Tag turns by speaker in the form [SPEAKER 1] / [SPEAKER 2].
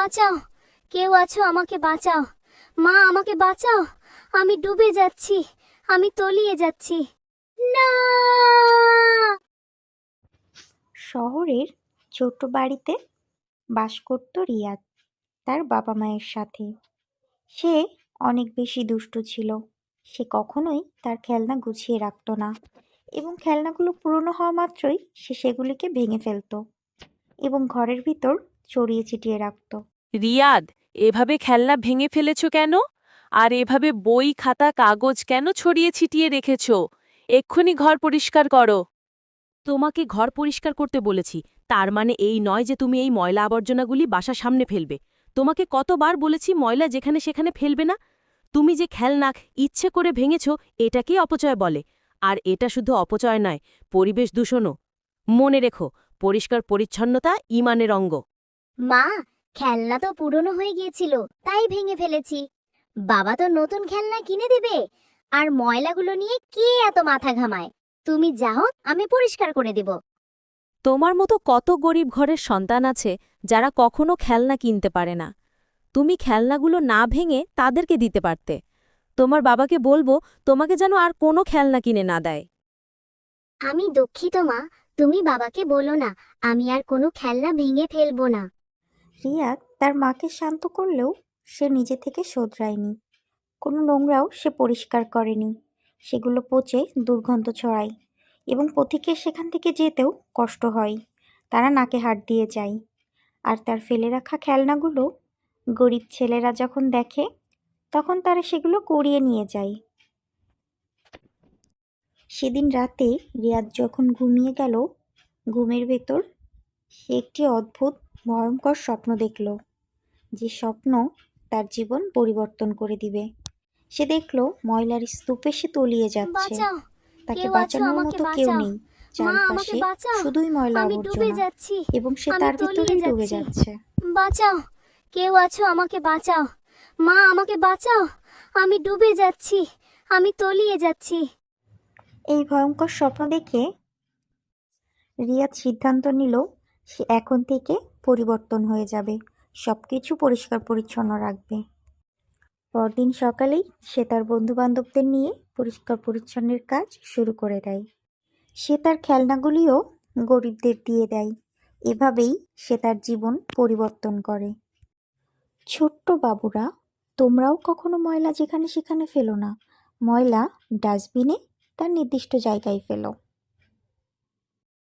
[SPEAKER 1] বাঁচাও। কেউ আছো, আমাকে বাঁচাও। মা, আমাকে বাঁচাও। আমি ডুবে যাচ্ছি। আমি তলিয়ে যাচ্ছি। না!
[SPEAKER 2] শহরের ছোট বাড়িতে বাস করত রিয়াদ, তার বাবা মায়ের সাথে। সে অনেক বেশি দুষ্টু ছিল। সে কখনোই তার খেলনা গুছিয়ে রাখত না এবং খেলনাগুলো পুরনো হওয়া মাত্রই সে সেগুলিকে ভেঙে ফেলতো এবং ঘরের ভিতর ছড়িয়ে ছিটিয়ে রাখতো।
[SPEAKER 3] রিয়াদ এভাবে খেলনা ভেঙে ফেলেছ কেন? আর এভাবে বই খাতা কাগজ কেন ছড়িয়ে ছিটিয়ে রেখেছ? এক্ষুনি ঘর পরিষ্কার করো। তোমাকে ঘর পরিষ্কার করতে বলেছি। তার মানে এই নয় যে তুমি এই ময়লা আবর্জনাগুলি বাসার সামনে ফেলবে। তোমাকে কতবার বলেছি ময়লা যেখানে সেখানে ফেলবে না? তুমি যে খেলনা ইচ্ছে করে ভেঙেছ এটাকেই অপচয় বলে। আর এটা শুধু অপচয় নয় পরিবেশ দূষণও। মনে রেখো পরিষ্কার পরিচ্ছন্নতা ইমানের অঙ্গ।
[SPEAKER 1] মা খেলনা তো পুরনো হয়ে গিয়েছিল তাই ভেঙে ফেলেছি। বাবা তো নতুন খেলনা কিনে দেবে আর ময়লাগুলো নিয়ে কে এত মাথা ঘামায়? তুমি যাও আমি পরিষ্কার করে দেব।
[SPEAKER 3] তোমার মতো কত গরিব ঘরের সন্তান আছে যারা কখনো খেলনা কিনতে পারে না। তুমি খেলনাগুলো না ভেঙে তাদেরকে দিতে পারতে। তোমার বাবাকে বলব তোমাকে যেন আর কোনো খেলনা কিনে না দেয়।
[SPEAKER 1] আমি দুঃখিত মা তুমি বাবাকে বলো না আমি আর কোনো খেলনা ভেঙে ফেলব না।
[SPEAKER 2] রিয়াদ তার মাকে শান্ত করলেও সে নিজে থেকে শোধরায়নি। কোনো নোংরাও সে পরিষ্কার করেনি। সেগুলো পচে দুর্গন্ধ ছড়ায় এবং পথিকের সেখান থেকে যেতেও কষ্ট হয়। তারা নাকে হাত দিয়ে যায়। আর তার ফেলে রাখা খেলনাগুলো গরিব ছেলেরা যখন দেখে, তখন তারা সেগুলো কুড়িয়ে নিয়ে যায়। সেদিন রাতে রিয়াদ যখন ঘুমিয়ে গেল, ঘুমের ভেতর সে একটি অদ্ভুত ভয়ঙ্কর স্বপ্ন দেখল যে স্বপ্ন তার জীবন পরিবর্তন করে দিবে। সে দেখল ময়লার স্তূপে সে তলিয়ে যাচ্ছে। তাকে বাঁচানোর মতো কেউ নেই। চারপাশে শুধুই ময়লা আবর্জনা। এবং সে তার ভিতরেই ডুবে যাচ্ছে।
[SPEAKER 1] বাঁচাও! কেউ আছো আমাকে বাঁচাও। মা আমাকে বাঁচাও। আমি ডুবে যাচ্ছি। আমি তলিয়ে যাচ্ছি।
[SPEAKER 2] এই ভয়ঙ্কর স্বপ্ন দেখে রিয়াদ সিদ্ধান্ত নিল সে এখন থেকে পরিবর্তন হয়ে যাবে। সব কিছু পরিষ্কার পরিচ্ছন্ন রাখবে। পরদিন সকালেই সে তার বন্ধুবান্ধবদের নিয়ে পরিষ্কার পরিচ্ছন্নের কাজ শুরু করে দেয়। সে তার খেলনাগুলিও গরিবদের দিয়ে দেয়। এভাবেই সে তার জীবন পরিবর্তন করে। ছোট্ট বাবুরা, তোমরাও কখনো ময়লা যেখানে সেখানে ফেলো না। ময়লা ডাস্টবিনে তার নির্দিষ্ট জায়গায় ফেলো।